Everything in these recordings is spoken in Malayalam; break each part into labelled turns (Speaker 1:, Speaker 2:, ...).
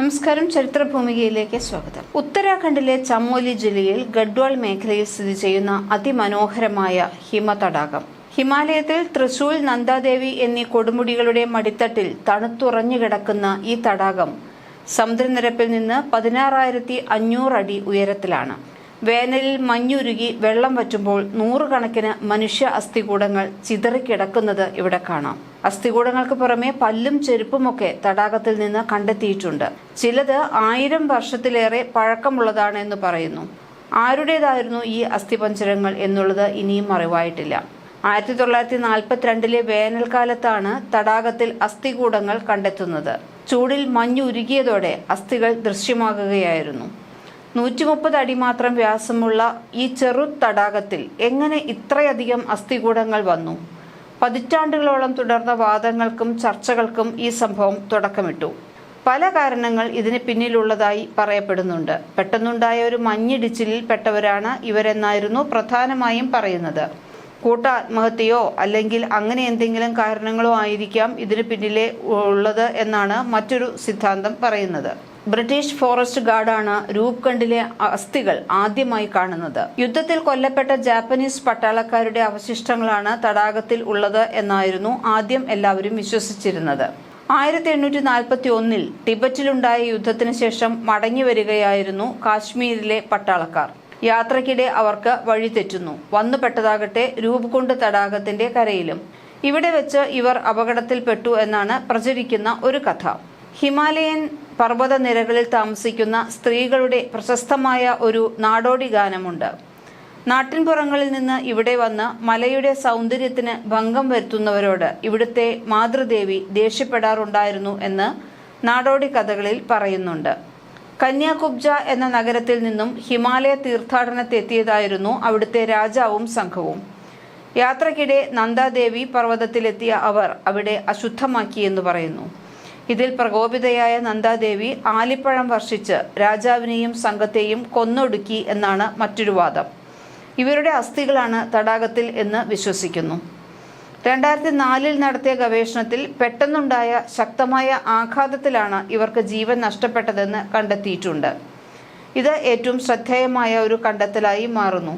Speaker 1: നമസ്കാരം ചരിത്രഭൂമികയിലേക്ക് സ്വാഗതം. ഉത്തരാഖണ്ഡിലെ ചമോലി ജില്ലയിൽ ഗഡ്വാൾ മേഖലയിൽ സ്ഥിതി ചെയ്യുന്ന അതിമനോഹരമായ ഹിമതടാകം. ഹിമാലയത്തിൽ തൃശൂൽ നന്ദാദേവി എന്നീ കൊടുമുടികളുടെ മടിത്തട്ടിൽ തണുത്തുറഞ്ഞു കിടക്കുന്ന ഈ തടാകം സമുദ്രനിരപ്പിൽ നിന്ന് പതിനാറായിരത്തി അഞ്ഞൂറ് അടി ഉയരത്തിലാണ്. വേനലിൽ മഞ്ഞുരുകി വെള്ളം വറ്റുമ്പോൾ നൂറുകണക്കിന് മനുഷ്യ അസ്ഥികൂടങ്ങൾ ചിതറിക്കിടക്കുന്നത് ഇവിടെ കാണാം. അസ്ഥികൂടങ്ങൾക്ക് പുറമെ പല്ലും ചെരുപ്പുമൊക്കെ തടാകത്തിൽ നിന്ന് കണ്ടെത്തിയിട്ടുണ്ട്. ചിലത് ആയിരം വർഷത്തിലേറെ പഴക്കമുള്ളതാണെന്ന് പറയുന്നു. ആരുടേതായിരുന്നു ഈ അസ്ഥിപഞ്ചരങ്ങൾ എന്നുള്ളത് ഇനിയും അറിവായിട്ടില്ല ആയിരത്തി തൊള്ളായിരത്തി നാൽപ്പത്തിരണ്ടിലെ വേനൽക്കാലത്താണ് തടാകത്തിൽ അസ്ഥികൂടങ്ങൾ കണ്ടെത്തുന്നത്. ചൂടിൽ മഞ്ഞുരുകിയതോടെ അസ്ഥികൾ ദൃശ്യമാകുകയായിരുന്നു. നൂറ്റി മുപ്പത് അടി മാത്രം വ്യാസമുള്ള ഈ ചെറു തടാകത്തിൽ എങ്ങനെ ഇത്രയധികം അസ്ഥികൂടങ്ങൾ വന്നു? പതിറ്റാണ്ടുകളോളം തുടർന്ന വാദങ്ങൾക്കും ചർച്ചകൾക്കും ഈ സംഭവം തുടക്കമിട്ടു. പല കാരണങ്ങൾ ഇതിന് പിന്നിലുള്ളതായി പറയപ്പെടുന്നുണ്ട്. പെട്ടെന്നുണ്ടായ ഒരു മഞ്ഞിടിച്ചിലിൽ പെട്ടവരാണ് ഇവരെന്നായിരുന്നു പ്രധാനമായും പറയുന്നത്. കൂട്ടാത്മഹത്യയോ അല്ലെങ്കിൽ അങ്ങനെ എന്തെങ്കിലും കാരണങ്ങളോ ആയിരിക്കാം ഇതിന് പിന്നിലെ ഉള്ളത് എന്നാണ് മറ്റൊരു സിദ്ധാന്തം പറയുന്നത്. ബ്രിട്ടീഷ് ഫോറസ്റ്റ് ഗാർഡാണ് രൂപ്ഖണ്ഡിലെ അസ്ഥികൾ ആദ്യമായി കാണുന്നത്. യുദ്ധത്തിൽ കൊല്ലപ്പെട്ട ജാപ്പനീസ് പട്ടാളക്കാരുടെ അവശിഷ്ടങ്ങളാണ് തടാകത്തിൽ ഉള്ളത് എന്നായിരുന്നു ആദ്യം എല്ലാവരും വിശ്വസിച്ചിരുന്നത്. ആയിരത്തി എണ്ണൂറ്റി നാൽപ്പത്തി ഒന്നിൽ ടിബറ്റിലുണ്ടായ യുദ്ധത്തിന് ശേഷം മടങ്ങി വരികയായിരുന്നു കാശ്മീരിലെ പട്ടാളക്കാർ. യാത്രക്കിടെ അവർക്ക് വഴി വഴിതെറ്റുന്നു വന്നുപെട്ടതാകട്ടെ രൂപകുണ്ട് തടാകത്തിന്റെ കരയിലും. ഇവിടെ വെച്ച് ഇവർ അപകടത്തിൽപ്പെട്ടു എന്നാണ് പ്രചരിക്കുന്ന ഒരു കഥ. ഹിമാലയൻ പർവത നിരകളിൽ താമസിക്കുന്ന സ്ത്രീകളുടെ പ്രശസ്തമായ ഒരു നാടോടി ഗാനമുണ്ട്. നാട്ടിൻപുറങ്ങളിൽ നിന്ന് ഇവിടെ വന്ന് മലയുടെ സൗന്ദര്യത്തിന് ഭംഗം വരുത്തുന്നവരോട് ഇവിടുത്തെ മാതൃദേവി ദേഷ്യപ്പെടാറുണ്ടായിരുന്നു എന്ന് നാടോടി കഥകളിൽ പറയുന്നുണ്ട്. കന്യാകുബ്ജ എന്ന നഗരത്തിൽ നിന്നും ഹിമാലയ തീർത്ഥാടനത്തെത്തിയതായിരുന്നു അവിടുത്തെ രാജാവും സംഘവും. യാത്രക്കിടെ നന്ദാദേവി പർവതത്തിലെത്തിയ അവർ അവിടെ അശുദ്ധമാക്കിയെന്ന് പറയുന്നു. ഇതിൽ പ്രകോപിതയായ നന്ദാദേവി ആലിപ്പഴം വർഷിച്ച് രാജാവിനെയും സംഘത്തെയും കൊന്നൊടുക്കി എന്നാണ് മറ്റൊരു വാദം. ഇവരുടെ അസ്ഥികളാണ് തടാകത്തിൽ എന്ന് വിശ്വസിക്കുന്നു. രണ്ടായിരത്തി നാലിൽ നടത്തിയ ഗവേഷണത്തിൽ പെട്ടെന്നുണ്ടായ ശക്തമായ ആഘാതത്തിലാണ് ഇവർക്ക് ജീവൻ നഷ്ടപ്പെട്ടതെന്ന് കണ്ടെത്തിയിട്ടുണ്ട്. ഇത് ഏറ്റവും ശ്രദ്ധേയമായ ഒരു കണ്ടെത്തലായി മാറുന്നു.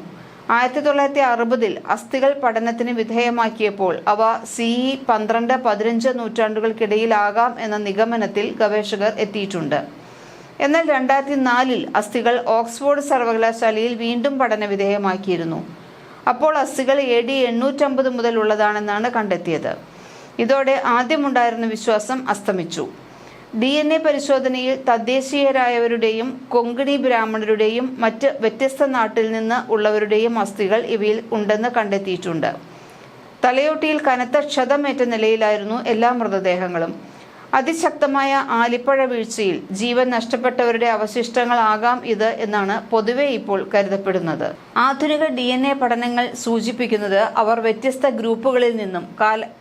Speaker 1: ആയിരത്തി തൊള്ളായിരത്തി അറുപതിൽ അസ്ഥികൾ പഠനത്തിന് വിധേയമാക്കിയപ്പോൾ അവ സി ഇ പന്ത്രണ്ട് പതിനഞ്ച് നൂറ്റാണ്ടുകൾക്കിടയിലാകാം എന്ന നിഗമനത്തിൽ ഗവേഷകർ എത്തിയിട്ടുണ്ട്. എന്നാൽ രണ്ടായിരത്തി നാലിൽ അസ്ഥികൾ ഓക്സ്ഫോർഡ് സർവകലാശാലയിൽ വീണ്ടും പഠന വിധേയമാക്കിയിരുന്നു. അപ്പോൾ അസ്ഥികൾ എ ഡി എണ്ണൂറ്റമ്പത് മുതൽ ഉള്ളതാണെന്നാണ് കണ്ടെത്തിയത്. ഇതോടെ ആദ്യമുണ്ടായിരുന്ന വിശ്വാസം അസ്തമിച്ചു. ഡി എൻ എ പരിശോധനയിൽ തദ്ദേശീയരായവരുടെയും കൊങ്കണി ബ്രാഹ്മണരുടെയും മറ്റ് വ്യത്യസ്ത നാട്ടിൽ നിന്ന് ഉള്ളവരുടെയും അസ്ഥികൾ ഇവയിൽ ഉണ്ടെന്ന് കണ്ടെത്തിയിട്ടുണ്ട്. തലയോട്ടിയിൽ കനത്ത ക്ഷതമേറ്റ നിലയിലായിരുന്നു എല്ലാ മൃതദേഹങ്ങളും. അതിശക്തമായ ആലിപ്പഴ വീഴ്ചയിൽ ജീവൻ നഷ്ടപ്പെട്ടവരുടെ അവശിഷ്ടങ്ങളാകാം ഇത് എന്നാണ് പൊതുവെ ഇപ്പോൾ കരുതപ്പെടുന്നത്. ആധുനിക ഡി എൻ എ പഠനങ്ങൾ സൂചിപ്പിക്കുന്നത് അവർ വ്യത്യസ്ത ഗ്രൂപ്പുകളിൽ നിന്നും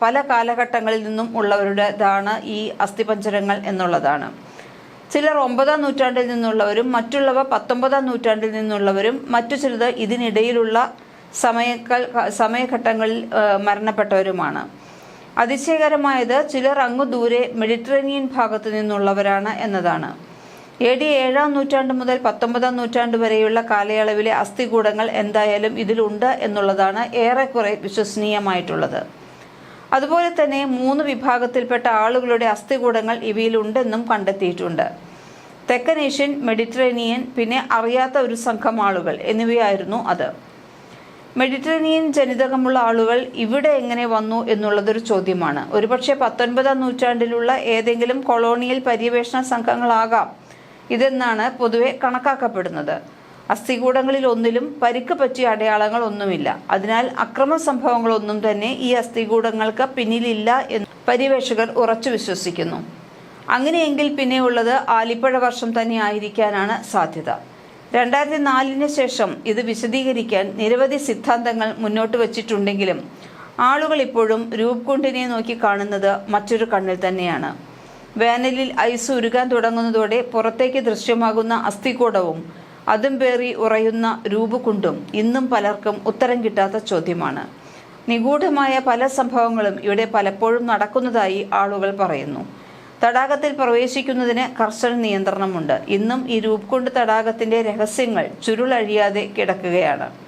Speaker 1: പല കാലഘട്ടങ്ങളിൽ നിന്നും ഉള്ളവരുടേതാണ് ഈ അസ്ഥിപഞ്ചരങ്ങൾ എന്നുള്ളതാണ്. ചിലർ ഒമ്പതാം നൂറ്റാണ്ടിൽ നിന്നുള്ളവരും മറ്റുള്ളവ പത്തൊമ്പതാം നൂറ്റാണ്ടിൽ നിന്നുള്ളവരും മറ്റു ചിലത് ഇതിനിടയിലുള്ള സമയക്കാൽ സമയഘട്ടങ്ങളിൽ മരണപ്പെട്ടവരുമാണ്. അതിശയകരമായത് ചിലർ അങ്ങു ദൂരെ മെഡിറ്ററേനിയൻ ഭാഗത്തു നിന്നുള്ളവരാണ് എന്നതാണ്. എ ഡി ഏഴാം നൂറ്റാണ്ട് മുതൽ പത്തൊമ്പതാം നൂറ്റാണ്ട് വരെയുള്ള കാലയളവിലെ അസ്ഥികൂടങ്ങൾ എന്തായാലും ഇതിലുണ്ട് എന്നുള്ളതാണ് ഏറെക്കുറെ വിശ്വസനീയമായിട്ടുള്ളത്. അതുപോലെ തന്നെ മൂന്ന് വിഭാഗത്തിൽപ്പെട്ട ആളുകളുടെ അസ്ഥികൂടങ്ങൾ ഇവയിലുണ്ടെന്നും കണ്ടെത്തിയിട്ടുണ്ട്. തെക്കൻ ഏഷ്യൻ മെഡിറ്ററേനിയൻ പിന്നെ അറിയാത്ത ഒരു സംഘം ആളുകൾ എന്നിവയായിരുന്നു അത്. മെഡിറ്ററേനിയൻ ജനിതകമുള്ള ആളുകൾ ഇവിടെ എങ്ങനെ വന്നു എന്നുള്ളതൊരു ചോദ്യമാണ്. ഒരുപക്ഷെ പത്തൊൻപതാം നൂറ്റാണ്ടിലുള്ള ഏതെങ്കിലും കൊളോണിയൽ പര്യവേഷണ സംഘങ്ങളാകാം ഇതെന്നാണ് പൊതുവെ കണക്കാക്കപ്പെടുന്നത്. അസ്ഥികൂടങ്ങളിൽ ഒന്നിലും പരിക്ക് പറ്റിയ അടയാളങ്ങൾ ഒന്നുമില്ല. അതിനാൽ അക്രമ സംഭവങ്ങളൊന്നും തന്നെ ഈ അസ്ഥികൂടങ്ങൾക്ക് പിന്നിലില്ല എന്ന് പര്യവേഷകർ ഉറച്ചു വിശ്വസിക്കുന്നു. അങ്ങനെയെങ്കിൽ പിന്നെയുള്ളത് ആലിപ്പഴ വർഷം തന്നെ ആയിരിക്കാനാണ് സാധ്യത. രണ്ടായിരത്തി നാലിന് ശേഷം ഇത് വിശദീകരിക്കാൻ നിരവധി സിദ്ധാന്തങ്ങൾ മുന്നോട്ട് വച്ചിട്ടുണ്ടെങ്കിലും ആളുകൾ ഇപ്പോഴും രൂപ്കുണ്ടിനെ നോക്കി കാണുന്നത് മറ്റൊരു കണ്ണിൽ തന്നെയാണ്. വേനലിൽ ഐസ് ഉരുകാൻ തുടങ്ങുന്നതോടെ പുറത്തേക്ക് ദൃശ്യമാകുന്ന അസ്ഥികൂടവും അതും പേറി ഉറയുന്ന രൂപകുണ്ടും ഇന്നും പലർക്കും ഉത്തരം കിട്ടാത്ത ചോദ്യമാണ്. നിഗൂഢമായ പല സംഭവങ്ങളും ഇവിടെ പലപ്പോഴും നടക്കുന്നതായി ആളുകൾ പറയുന്നു. തടാകത്തിൽ പ്രവേശിക്കുന്നതിന് കർശന നിയന്ത്രണമുണ്ട്. ഇന്നും ഈ രൂപ്കുണ്ട് തടാകത്തിന്റെ രഹസ്യങ്ങൾ ചുരുളഴിയാതെ കിടക്കുകയാണ്.